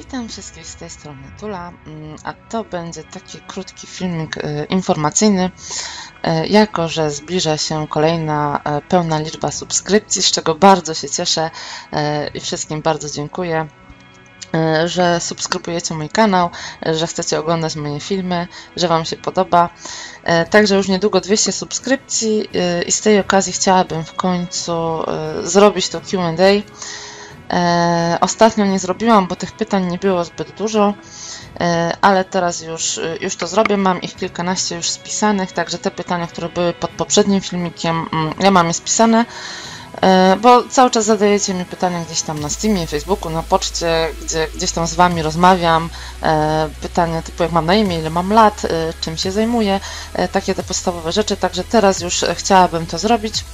Witam wszystkich z tej strony Tula, mm, a to będzie taki krótki filmik e, informacyjny, e, jako że zbliża się kolejna e, pełna liczba subskrypcji, z czego bardzo się cieszę i wszystkim bardzo dziękuję, że subskrybujecie mój kanał, że chcecie oglądać moje filmy, że Wam się podoba. Także już niedługo 200 subskrypcji i z tej okazji chciałabym w końcu zrobić to Q&A E, ostatnio nie zrobiłam, bo tych pytań nie było zbyt dużo, e, ale teraz już, już to zrobię. Mam ich kilkanaście już spisanych, także te pytania, które były pod poprzednim filmikiem, mm, ja mam je spisane, e, bo cały czas zadajecie mi pytania gdzieś tam na Steamie, Facebooku, na poczcie, gdzie gdzieś tam z Wami rozmawiam. Pytania typu jak mam na imię, ile mam lat, czym się zajmuję, takie te podstawowe rzeczy, także teraz już chciałabym to zrobić.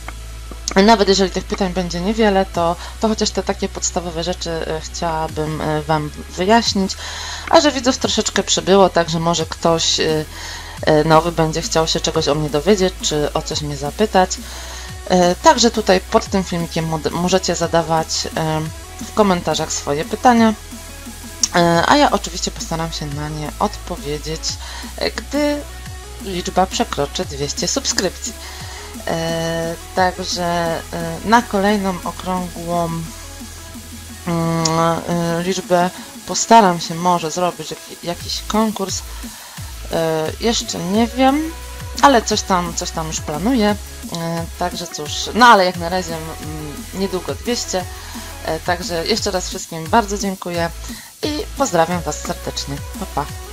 Nawet jeżeli tych pytań będzie niewiele, to, to chociaż te takie podstawowe rzeczy e, chciałabym e, Wam wyjaśnić. A że widzów troszeczkę przybyło, także może ktoś e, nowy będzie chciał się czegoś o mnie dowiedzieć, czy o coś mnie zapytać. Także tutaj pod tym filmikiem możecie zadawać w komentarzach swoje pytania, a ja oczywiście postaram się na nie odpowiedzieć, gdy liczba przekroczy 200 subskrypcji. E, także e, na kolejną okrągłą mm, e, liczbę postaram się może zrobić jakiś konkurs. Jeszcze nie wiem, ale coś tam, coś tam już planuję. Także cóż, no ale jak na razie mm, niedługo 200. Także jeszcze raz wszystkim bardzo dziękuję i pozdrawiam Was serdecznie. Pa, pa.